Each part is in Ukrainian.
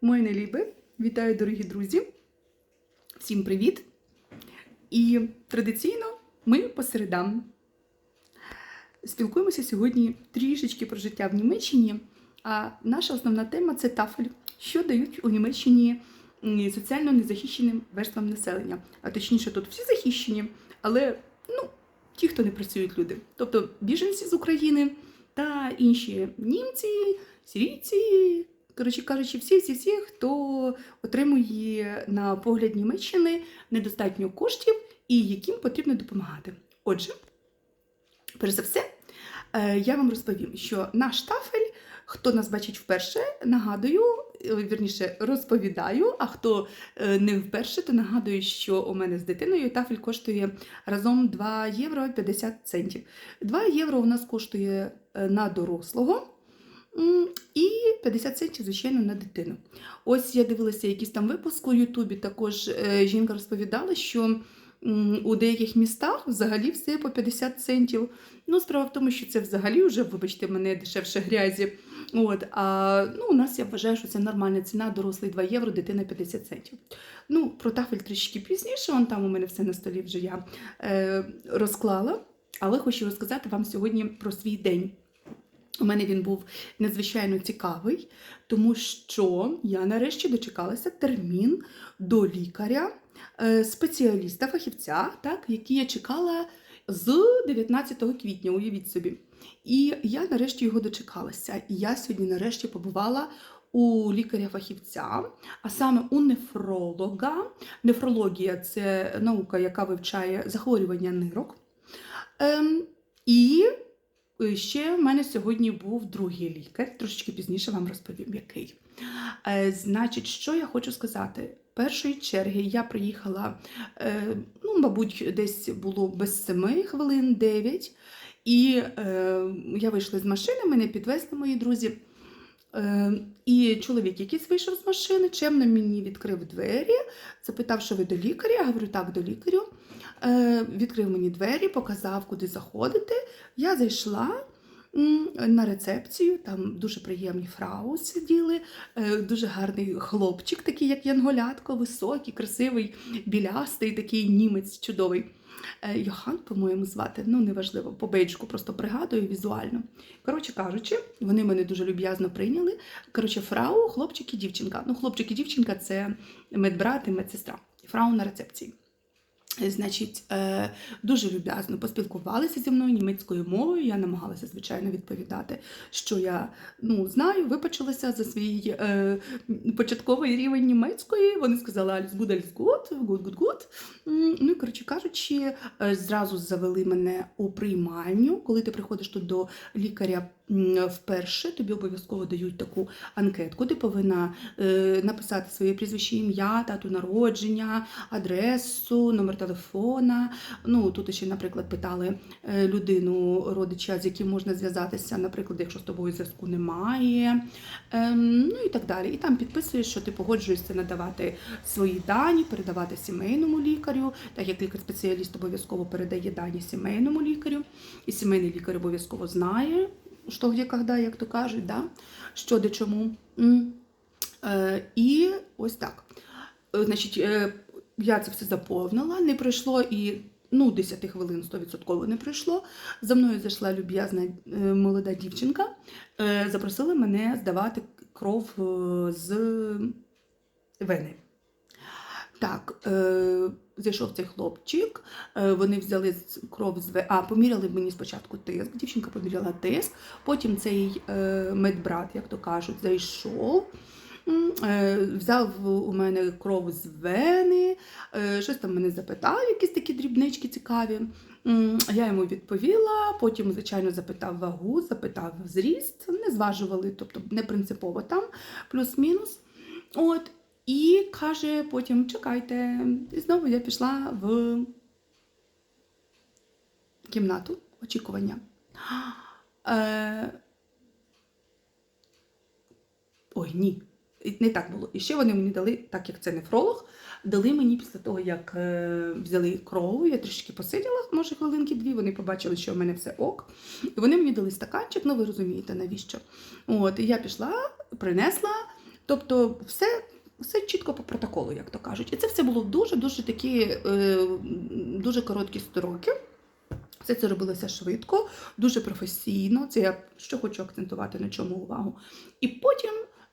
Мої нелюби, вітаю, дорогі друзі! Всім привіт! І традиційно ми по середам спілкуємося сьогодні трішечки про життя в Німеччині. А наша основна тема це тафель, що дають у Німеччині соціально незахищеним верствам населення. А точніше, тут всі захищені, але ну, ті, хто не працюють люди. Тобто біженці з України та інші німці, сирійці, коротше кажучи, всі, всі, всі, хто отримує на погляд Німеччини недостатньо коштів і яким потрібно допомагати. Отже, перш за все, е, я вам розповім, що наш тафель, хто нас бачить вперше, нагадую, е, вірніше розповідаю. А хто е, не вперше, то нагадую, що у мене з дитиною тафель коштує разом 2 євро 50 центів. 2 євро у нас коштує на дорослого. І 50 центів, звичайно, на дитину. Ось я дивилася якийсь там випуск у Ютубі. Також е, жінка розповідала, що у деяких містах взагалі все по 50 центів. Ну, справа в тому, що це взагалі вже, вибачте, мене дешевше грязі. От, а ну, у нас я вважаю, що це нормальна ціна, дорослий 2 євро, дитина 50 центів. Ну, про тафель трішки пізніше, вон там у мене все на столі вже я е, розклала. Але хочу розказати вам сьогодні про свій день. У мене він був надзвичайно цікавий, тому що я нарешті дочекалася термін до лікаря, е, спеціаліста, фахівця, так, який я чекала з 19 квітня, уявіть собі. І я нарешті його дочекалася. І я сьогодні нарешті побувала у лікаря-фахівця, а саме у нефролога. Нефрологія це наука, яка вивчає захворювання нирок. Ем, і Ще в мене сьогодні був другий лікар, трошечки пізніше вам розповім, який. Е, Значить, що я хочу сказати? Першої черги я приїхала, е, ну, мабуть, десь було без семи хвилин, дев'ять. І е, я вийшла з машини, мене підвезли мої друзі. Е, і чоловік якийсь вийшов з машини, чемно мені відкрив двері, запитав, що ви до лікаря. Я говорю, так, до лікарю. Е, відкрив мені двері, показав, куди заходити. Я зайшла на рецепцію, там дуже приємні фрау сиділи, е, дуже гарний хлопчик, такий, як Янголятко, високий, красивий, білястий, такий німець чудовий. Е, Йохан, по-моєму, звати, ну неважливо, по бейджику просто пригадую візуально. Коротше кажучи, вони мене дуже люб'язно прийняли. Коротше, фрау, хлопчик і дівчинка. Ну, хлопчик і дівчинка це медбрат і медсестра. Фрау на рецепції. Значить, е, дуже люб'язно поспілкувалися зі мною німецькою мовою. Я намагалася, звичайно, відповідати, що я ну, знаю, вибачилася за свій е, початковий рівень німецької. Вони сказали Alice good, Alice good, good, good, good. Ну і коротше кажучи, е, зразу завели мене у приймальню. Коли ти приходиш тут до лікаря вперше, тобі обов'язково дають таку анкетку. Ти повинна е, написати своє прізвище, ім'я, дату народження, адресу, номер телефона. Ну тут ще, наприклад, питали е, людину, родича, з яким можна зв'язатися, наприклад, якщо з тобою зв'язку немає. Ем, ну і так далі. І там підписуєш, що ти погоджуєшся надавати свої дані, передавати сімейному лікарю, так як лікар-спеціаліст обов'язково передає дані сімейному лікарю, і сімейний лікар обов'язково знає, що де, коли, як то кажуть, да? що де чому. Е, і ось так. Е, Значить, е, я це все заповнила, не пройшло і ну, 10 хвилин 100% не пройшло. За мною зайшла люб'язна молода дівчинка, запросила мене здавати кров з вени. Так, е, зайшов цей хлопчик, е, вони взяли кров з а поміряли мені спочатку тиск. Дівчинка поміряла тиск, потім цей е, медбрат, як то кажуть, зайшов. е, Взяв у мене кров з вени, е, щось там мене запитав, якісь такі дрібнички цікаві. Я йому відповіла, потім, звичайно, запитав вагу, запитав зріст, не зважували, тобто не принципово там, плюс-мінус. От, і каже потім: чекайте. І знову я пішла в кімнату очікування. Е... Ой, ні. Не так було. І ще вони мені дали, так як це нефролог, дали мені після того, як е, взяли кров, я трішки посиділа, може хвилинки дві, вони побачили, що в мене все ок. І вони мені дали стаканчик, ну ви розумієте, навіщо. От, і я пішла, принесла, Тобто, все, все чітко по протоколу, як то кажуть. І це все було дуже-дуже такі е, дуже короткі строки. Все це робилося швидко, дуже професійно. Це я що хочу акцентувати на чому увагу. І потім,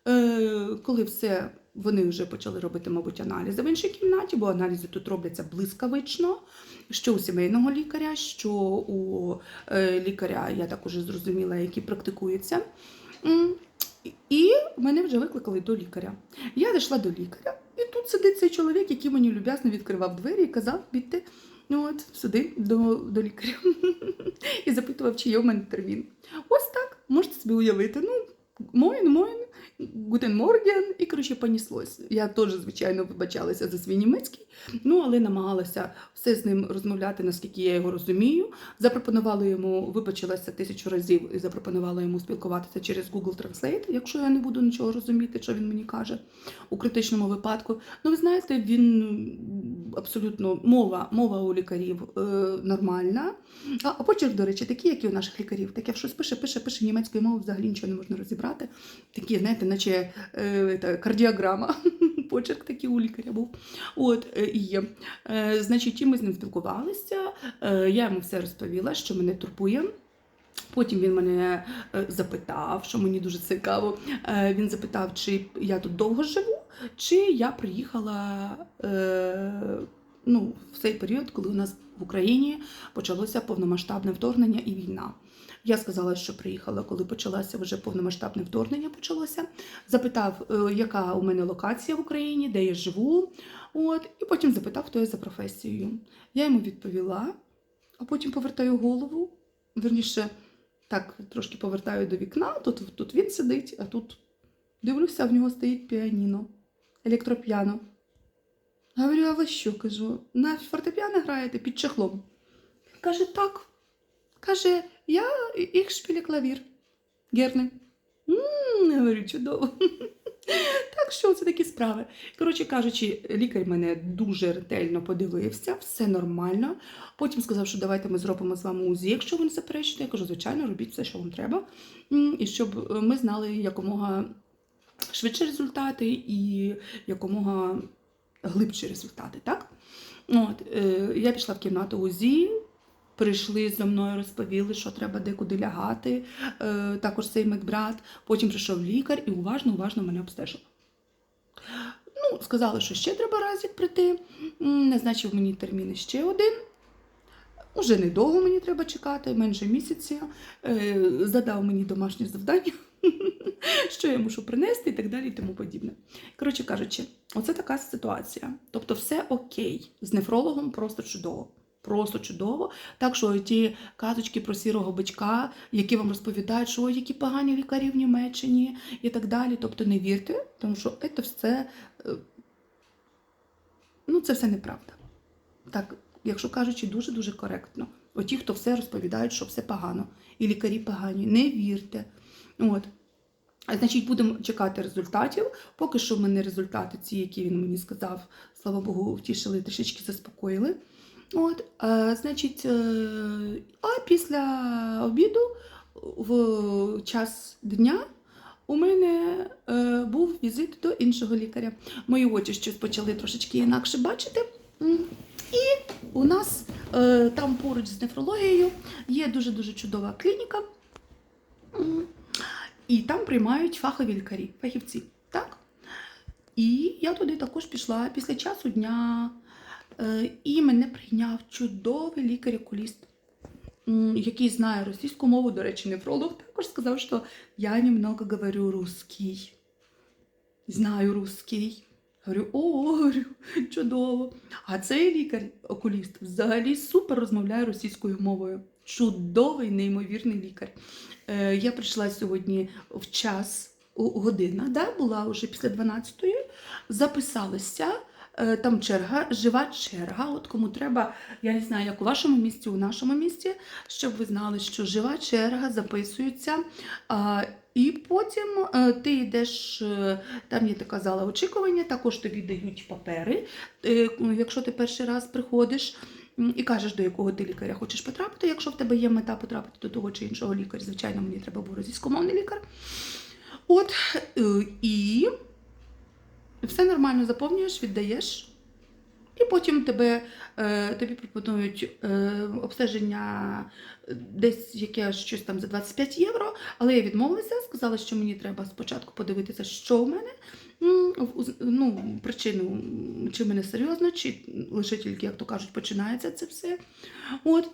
е, коли все вони вже почали робити, мабуть, аналізи в іншій кімнаті, бо аналізи тут робляться блискавично, що у сімейного лікаря, що у е, лікаря, я так уже зрозуміла, який практикується. І мене вже викликали до лікаря. Я зайшла до лікаря, і тут сидить цей чоловік, який мені люб'язно відкривав двері і казав, бідьте от, сюди до, до лікаря. і запитував, чи є в мене термін. Ось так, можете собі уявити. Ну, моїн, моїн, гутен морген, і коротше поніслось. Я теж, звичайно, вибачалася за свій німецький, ну але намагалася все з ним розмовляти, наскільки я його розумію. Запропонувала йому, вибачилася тисячу разів і запропонувала йому спілкуватися через Google Translate, якщо я не буду нічого розуміти, що він мені каже у критичному випадку. Ну, ви знаєте, він абсолютно мова, мова у лікарів е, нормальна. А, а почерк, до речі, такий, як і у наших лікарів. Таке щось пише, пише, пише німецькою мовою, взагалі нічого не можна розібрати. Такі, знаєте, наче е, та, кардіограма. Почерк такий у лікаря був. От і. Е, значить, і ми з ним спілкувалися. Е, я йому все розповіла, що мене турбує. Потім він мене е, запитав, що мені дуже цікаво. Е, Він запитав, чи я тут довго живу, чи я приїхала е, ну, в цей період, коли у нас в Україні почалося повномасштабне вторгнення і війна. Я сказала, що приїхала, коли почалося вже повномасштабне вторгнення. Почалося. Запитав, е, яка у мене локація в Україні, де я живу. От, і потім запитав, хто я за професією. Я йому відповіла, а потім повертаю голову. Верніше, так трошки повертаю до вікна. Тут, тут він сидить, а тут дивлюся, в нього стоїть піаніно, електропіано. Говорю, а ви що? кажу, на фортепіано граєте під чехлом. Каже, так. Каже, я їх шпілі клавір. Герне. М, Говорю, чудово. Так що це такі справи. Коротше кажучи, лікар мене дуже ретельно подивився, все нормально. Потім сказав, що давайте ми зробимо з вами УЗІ, якщо ви не заперечите. Я кажу, звичайно, робіть все, що вам треба. І щоб е, ми знали якомога швидше результати і якомога глибші результати. Так? От, е, я пішла в кімнату УЗІ. Прийшли зі мною, розповіли, що треба декуди лягати, е, також цей медбрат. Потім прийшов лікар і уважно, уважно мене обстежив. Ну, сказали, що ще треба разик прийти. Назначив мені терміни ще один. Уже недовго мені треба чекати, менше місяця. Е, Задав мені домашнє завдання, що я мушу принести і так далі, і тому подібне. Коротше кажучи, оце така ситуація. Тобто, все окей. З нефрологом просто чудово. Просто чудово. Так що ті казочки про сірого бичка, які вам розповідають, що які погані лікарі в Німеччині і так далі. Тобто не вірте, тому що це все, е, ну, це все неправда. Так, якщо кажучи, дуже-дуже коректно. Оті, хто все розповідають, що все погано, і лікарі погані, не вірте. От. Значить, будемо чекати результатів. Поки що в мене результати, ці, які він мені сказав, слава Богу, втішили, трішечки заспокоїли. От, е, значить, е, а після обіду, в час дня, у мене е, був візит до іншого лікаря. Мої очі щось почали трошечки інакше бачити. І у нас е, там поруч з нефрологією є дуже-дуже чудова клініка. І там приймають фахові лікарі, фахівці. Так? І я туди також пішла після часу дня. Е, І мене прийняв чудовий лікар-окуліст, який знає російську мову, до речі, нефролог також сказав, що я немного говорю русский. Знаю русский. Говорю, о, говорю, чудово. А цей лікар-окуліст взагалі супер розмовляє російською мовою. Чудовий, неймовірний лікар. Е, я прийшла сьогодні в час, година, да, була вже після 12-ї, записалася. Е, Там черга, жива черга. От кому треба, я не знаю, як у вашому місті, у нашому місті, щоб ви знали, що жива черга записується. І потім е, ти йдеш, е, там є така зала очікування, також тобі дають папери. Ну, Якщо ти перший раз приходиш і кажеш, до якого ти лікаря хочеш потрапити, якщо в тебе є мета потрапити до того чи іншого лікаря, звичайно, мені треба був російськомовний лікар. От, і Все нормально заповнюєш, віддаєш. І потім тебе, е, тобі пропонують е, обстеження е, десь яке щось там за 25 євро, але я відмовилася, сказала, що мені треба спочатку подивитися, що в мене, ну, причину, чи в мене серйозно, чи лише тільки, як то кажуть, починається це все. От.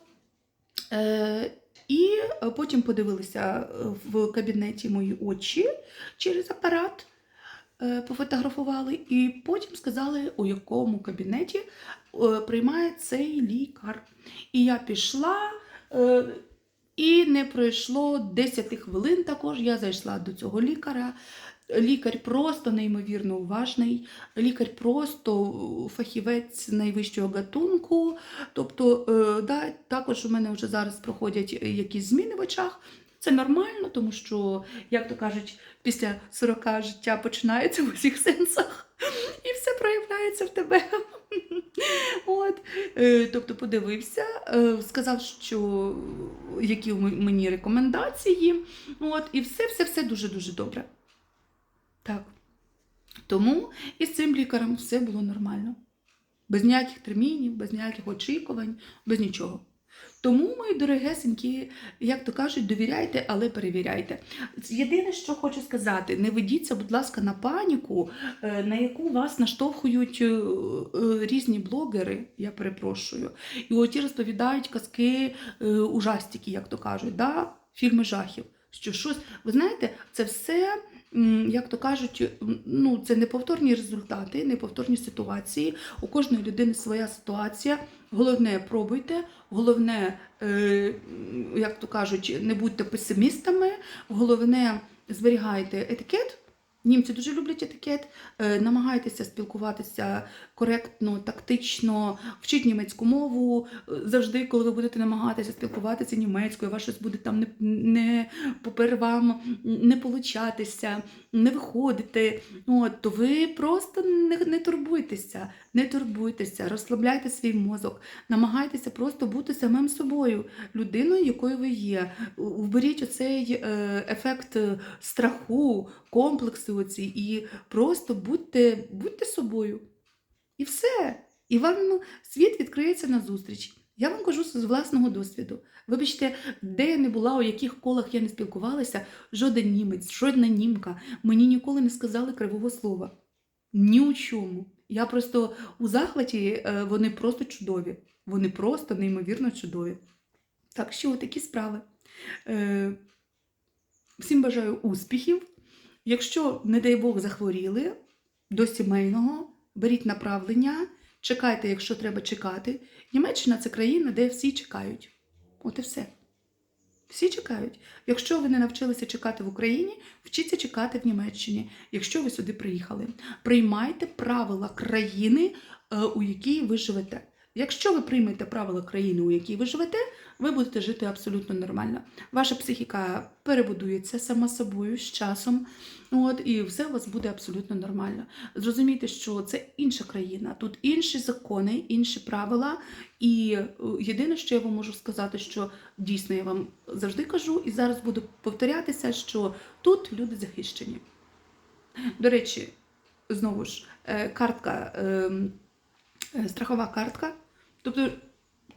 І потім подивилися в кабінеті мої очі через апарат пофотографували, і потім сказали, у якому кабінеті е, приймає цей лікар. І я пішла, е, і не пройшло 10 хвилин також. Я зайшла до цього лікаря. Лікар просто неймовірно уважний, лікар просто фахівець найвищого гатунку. Тобто, е, да, також у мене вже зараз проходять якісь зміни в очах. Це нормально, тому що, як то кажуть, після 40 життя починається в усіх сенсах, і все проявляється в тебе. От. Е, Тобто подивився, е, сказав, що які мені рекомендації. От, і все, все, все дуже-дуже добре. Так. Тому і з цим лікарем все було нормально. Без ніяких термінів, без ніяких очікувань, без нічого. Тому, мої дорогесенькі, як то кажуть, довіряйте, але перевіряйте. Єдине, що хочу сказати, не ведіться, будь ласка, на паніку, е, на яку вас наштовхують е, е, різні блогери, я перепрошую. І оті розповідають казки ужастики, як то кажуть, да? фільми жахів. Що щось, ви знаєте, це все, як то кажуть, ну, це неповторні результати, неповторні ситуації. У кожної людини своя ситуація. Головне, пробуйте, головне, е, як то кажуть, не будьте песимістами, головне, зберігайте етикет. Німці дуже люблять етикет, е, намагайтеся спілкуватися коректно, тактично, вчіть німецьку мову. Е, Завжди, коли ви будете намагатися спілкуватися німецькою, ваш щось буде там не, не попер вам не получатися, не виходити. От, то ви просто не, не турбуйтеся, не турбуйтеся, розслабляйте свій мозок, намагайтеся просто бути самим собою, людиною, якою ви є. Вберіть оцей е, ефект е, страху, комплекси оці, і просто будьте, будьте собою. І все. І вам світ відкриється назустріч. Я вам кажу з власного досвіду. Вибачте, де я не була, у яких колах я не спілкувалася, жоден німець, жодна німка мені ніколи не сказали кривого слова. Ні у чому. Я просто у захваті, е, вони просто чудові. Вони просто неймовірно чудові. Так що такі справи. Е, Всім бажаю успіхів. Якщо, не дай Бог, захворіли до сімейного, беріть направлення, чекайте, якщо треба чекати. Німеччина це країна, де всі чекають. От і все. Всі чекають. Якщо ви не навчилися чекати в Україні, вчіться чекати в Німеччині, якщо ви сюди приїхали. Приймайте правила країни, е, у якій ви живете. Якщо ви приймете правила країни, у якій ви живете, ви будете жити абсолютно нормально. Ваша психіка перебудується сама собою з часом, от, і все у вас буде абсолютно нормально. Зрозумійте, що це інша країна, тут інші закони, інші правила. І е, єдине, що я вам можу сказати, що дійсно я вам завжди кажу, і зараз буду повторятися, що тут люди захищені. До речі, знову ж, е, картка, ем, е, страхова картка. Тобто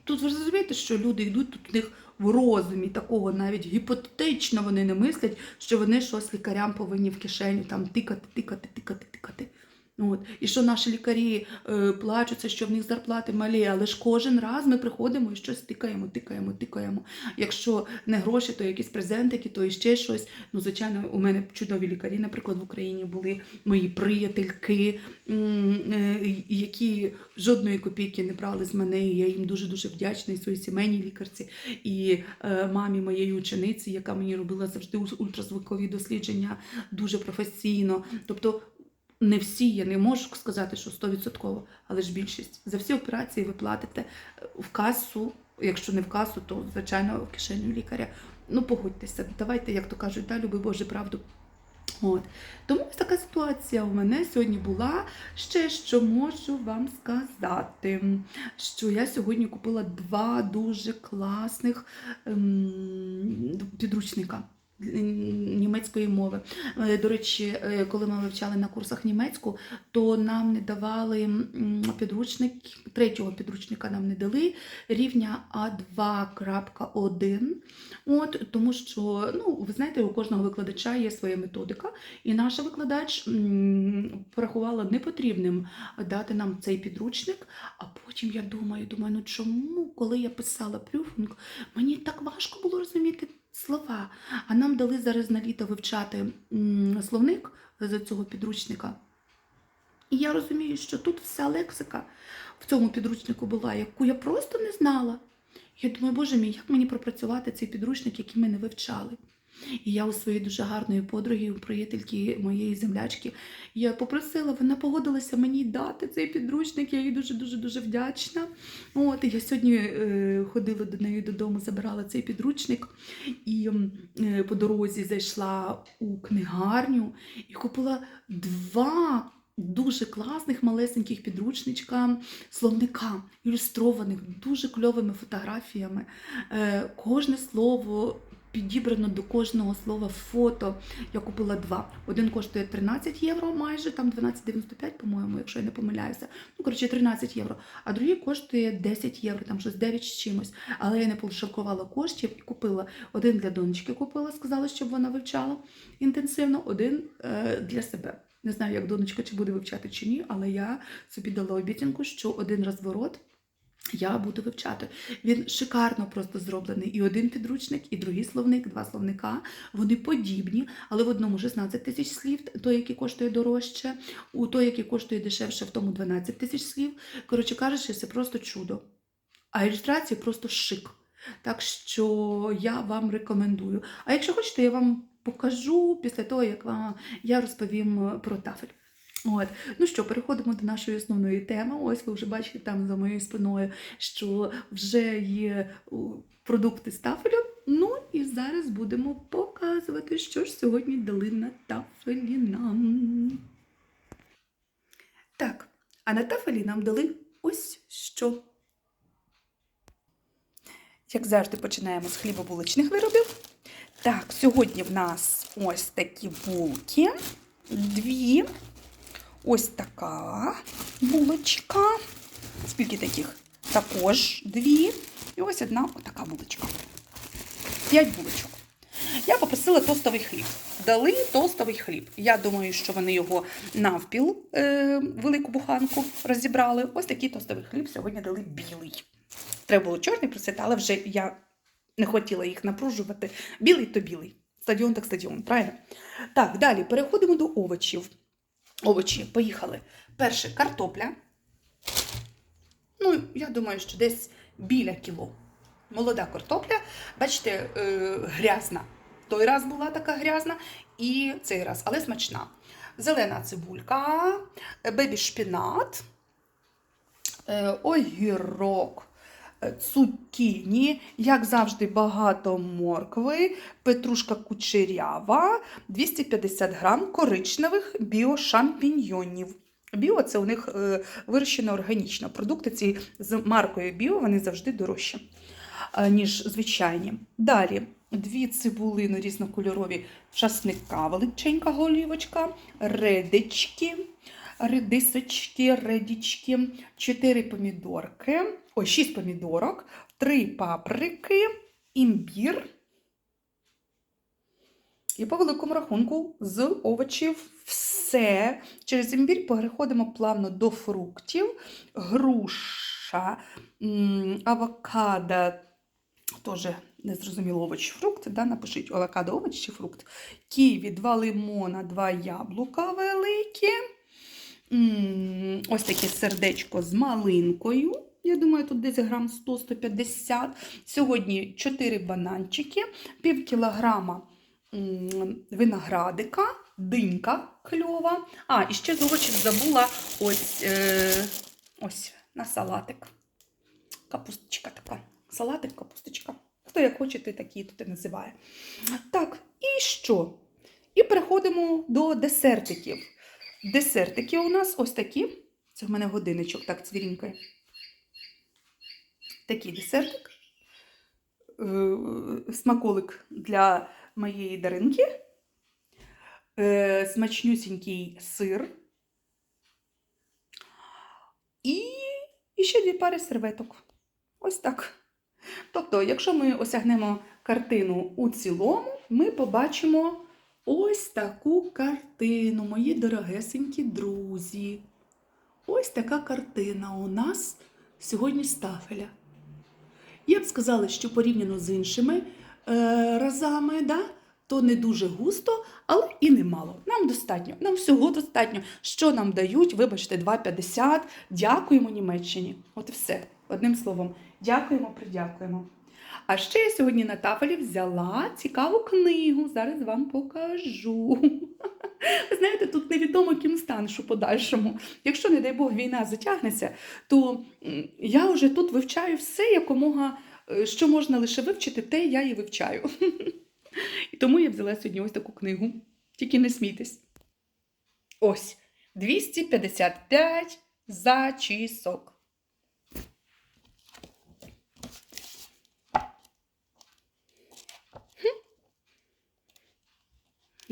тут ви розумієте, що люди йдуть тут у них в розумі такого навіть гіпотетично вони не мислять, що вони щось лікарям повинні в кишеню там тикати, тикати, тикати, тикати. От. І що наші лікарі е, плачуться, що в них зарплати малі, але ж кожен раз ми приходимо і щось тикаємо, тикаємо, тикаємо. Якщо не гроші, то якісь презентики, то ще щось. Ну, звичайно, у мене чудові лікарі, наприклад, в Україні були мої приятельки, е, які жодної копійки не брали з мене. І я їм дуже дуже вдячна і своїй сімейній лікарці, і е, мамі моєї учениці, яка мені робила завжди ультразвукові дослідження дуже професійно. Тобто не всі, я не можу сказати, що 100%, але ж більшість. За всі операції ви платите е, в касу, якщо не в касу, то звичайно в кишеню лікаря. Ну, погодьтеся, давайте, як то кажуть, да, люби Боже правду. От. Тому ось така ситуація у мене сьогодні була. Ще що можу вам сказати, що я сьогодні купила два дуже класних ем, підручника. Німецької мови. Е, До речі, е, коли ми вивчали на курсах німецьку, то нам не давали підручник, третього підручника нам не дали рівня А2.1. От, тому що, ну, ви знаєте, у кожного викладача є своя методика, і наша викладач порахувала непотрібним дати нам цей підручник. А потім я думаю, думаю, ну чому, коли я писала прюфінг, мені так важко було розуміти слова. А нам дали зараз на літо вивчати словник з цього підручника. І я розумію, що тут вся лексика в цьому підручнику була, яку я просто не знала. Я думаю, боже мій, як мені пропрацювати цей підручник, який ми не вивчали? І я у своєї дуже гарної подруги, у приятельки моєї землячки, я попросила, вона погодилася мені дати цей підручник. Я їй дуже дуже вдячна. От я сьогодні е, ходила до неї додому, забирала цей підручник і е, по дорозі зайшла у книгарню і купила два. Дуже класних малесеньких підручничка, словника, ілюстрованих дуже кльовими фотографіями. Е, кожне слово підібрано до кожного слова фото. Я купила два. Один коштує 13 євро, майже там 12,95, по-моєму, якщо я не помиляюся. Ну, коротше, 13 євро. А другий коштує 10 євро, там щось 9 з чимось. Але я не пошаркувала коштів і купила один для донечки. Купила, сказала, щоб вона вивчала інтенсивно, один е, для себе. Не знаю, як донечка чи буде вивчати чи ні, але я собі дала обіцянку, що один розворот я буду вивчати. Він шикарно просто зроблений. І один підручник, і другий словник, два словника. Вони подібні, але в одному 16 тисяч слів, той, який коштує дорожче, у той, який коштує дешевше, в тому 12 тисяч слів. Коротше кажучи, це просто чудо. А ілюстрації просто шик. Так що я вам рекомендую. А якщо хочете, я вам покажу після того, як вам я розповім про тафель. От. Ну що, переходимо до нашої основної теми. Ось ви вже бачите там за моєю спиною, що вже є продукти з тафелю. Ну і зараз будемо показувати, що ж сьогодні дали на тафелі нам. Так, а на тафелі нам дали ось що. Як завжди, починаємо з хлібобулочних виробів. Так, сьогодні в нас ось такі булки. Дві. Ось така булочка. Скільки таких? Також дві. І ось одна отака булочка. П'ять булочок. Я попросила тостовий хліб. Дали тостовий хліб. Я думаю, що вони його навпіл, е, велику буханку розібрали. Ось такий тостовий хліб сьогодні дали білий. Треба було чорний просити, але вже я не хотіла їх напружувати. Білий то білий. Стадіон так стадіон, правильно? Так, далі переходимо до овочів. Овочі, поїхали. Перше картопля. Ну, я думаю, що десь біля кіло. Молода картопля, бачите, е, грязна. Той раз була така грязна, і цей раз, але смачна. Зелена цибулька, бебі шпінат, е, огірок, е, цукіні, як завжди, багато моркви, петрушка кучерява, 250 грам коричневих біошампіньйонів. Біо це у них е, вирощено органічно. Продукти ці з маркою біо вони завжди дорожчі, е, ніж звичайні. Далі дві цибулини різнокольорові часника, величенька голівочка, редички, редисочки, редічки, чотири помідорки, ой, шість помідорок, три паприки, імбір. І по великому рахунку з овочів все. Через імбір переходимо плавно до фруктів. Груша, авокадо, теж незрозуміло овоч, фрукт. Да? Напишіть авокадо, овоч чи фрукт. Ківі, два лимона, два яблука великі. Ось таке сердечко з малинкою. Я думаю, тут десь грам 100-150. Сьогодні 4 бананчики, пів кілограма виноградика, динька кльова. А, і ще з овочів забула ось, е, ось на салатик. Капусточка така. Салатик, капусточка. Хто як хоче, той такий тут і називає. Так, і що? І переходимо до десертиків. Десертики у нас ось такі. Це в мене годинничок так цвірінькає. Такий десертик. Е, Смаколик для моєї даринки, е, смачнюсінький сир і, ще дві пари серветок. Ось так. Тобто, якщо ми осягнемо картину у цілому, ми побачимо ось таку картину, мої дорогесенькі друзі. Ось така картина у нас сьогодні з тафеля. Я б сказала, що порівняно з іншими е, разами, да, то не дуже густо, але і немало. Нам достатньо, нам всього достатньо. Що нам дають, вибачте, 2,50. Дякуємо Німеччині. От і все. Одним словом, дякуємо, придякуємо. А ще я сьогодні на тафелі взяла цікаву книгу. Зараз вам покажу. Знаєте, тут невідомо ким станеш у подальшому. Якщо, не дай Бог, війна затягнеться, то я вже тут вивчаю все, якомога, е, що можна лише вивчити, те я і вивчаю. І тому я взяла сьогодні ось таку книгу. Тільки не смійтесь. Ось 255 зачісок.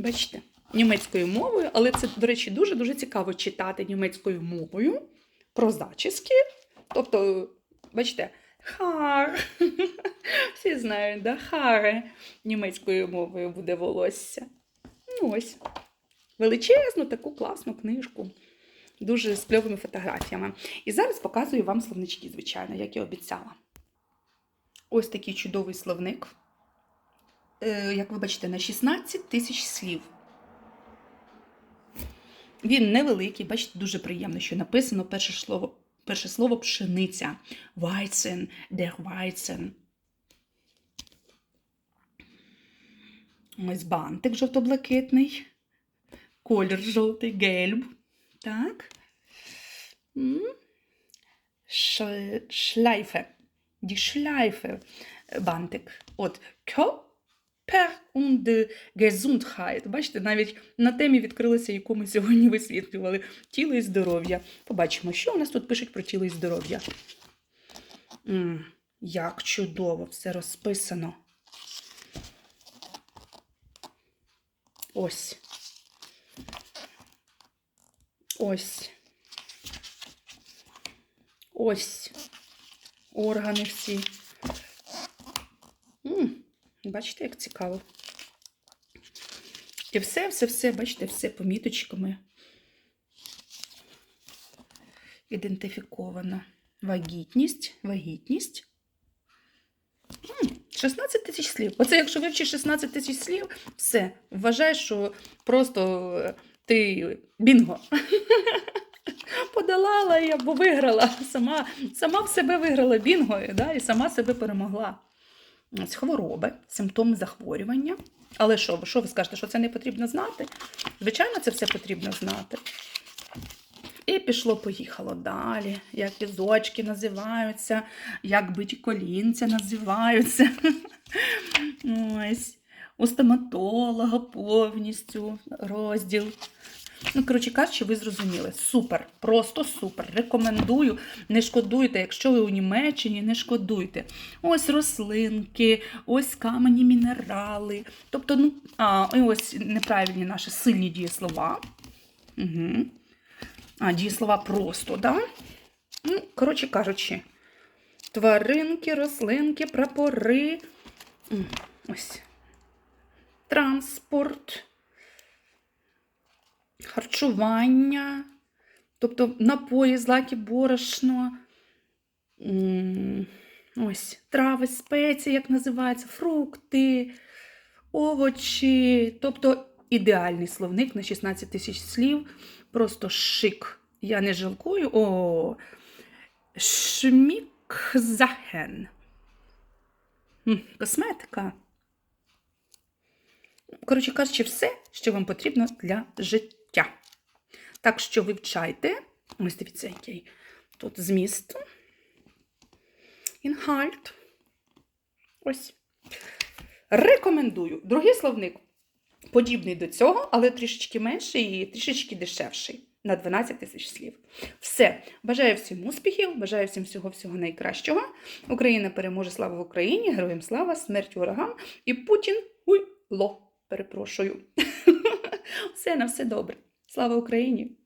Бачите, німецькою мовою, але це, до речі, дуже-дуже цікаво читати німецькою мовою про зачіски. Тобто, бачите, хар. Всі знають, да? харе німецькою мовою буде волосся. Ну ось. Величезну таку класну книжку. Дуже з кльовими фотографіями. І зараз показую вам словнички, звичайно, як і обіцяла. Ось такий чудовий словник. Е, як ви бачите, на 16 тисяч слів. Він невеликий, бачите, дуже приємно, що написано перше слово, перше слово пшениця. Weizen, der Weizen. Ось бантик жовто-блакитний. Колір жовтий, гельб. Так. М. Ш- Шлейфе. Бантик. От Körper und Gesundheit. Бачите, навіть на темі відкрилося, яку ми сьогодні висвітлювали. Тіло і здоров'я. Побачимо, що у нас тут пишуть про тіло і здоров'я. М, Як чудово, все розписано. Ось. Ось. Ось. Органи всі. М, Бачите, як цікаво. І все, все, все, бачите, все поміточками ідентифіковано. Вагітність, вагітність. 16 тисяч слів. Оце якщо вивчиш 16 тисяч слів, все, вважай, що просто е, ти бінго. Подолала я, або виграла. Сама, сама в себе виграла бінго да, і сама себе перемогла. Ось хвороби, симптоми захворювання. Але що що ви скажете, що це не потрібно знати? Звичайно, це все потрібно знати. І пішло-поїхало далі, як візочки називаються, як биті колінця називаються. Ось. У стоматолога повністю розділ. Ну, коротше кажучи, ви зрозуміли. Супер, просто супер. Рекомендую. Не шкодуйте, якщо ви у Німеччині, не шкодуйте. Ось рослинки, ось камені мінерали. Тобто, ну, а, ось неправильні наші сильні дієслова. Угу. А, дієслова просто, да? Ну, коротше кажучи, тваринки, рослинки, прапори. Ось. Транспорт харчування, тобто напої, злаки, борошно, ось трави, спеції, як називається, фрукти, овочі. Тобто ідеальний словник на 16 тисяч слів. Просто шик. Я не жалкую. О, шмікзахен. Косметика. Коротше кажучи, все, що вам потрібно для життя. Так що вивчайте. Ось дивіться, який тут зміст. Інхальт. Ось. Рекомендую. Другий словник подібний до цього, але трішечки менший і трішечки дешевший. На 12 тисяч слів. Все. Бажаю всім успіхів, бажаю всім всього-всього найкращого. Україна переможе, слава Україні, героям слава, смерть ворогам. І Путін уй, Ло, перепрошую. Все на все добре. Слава Україні!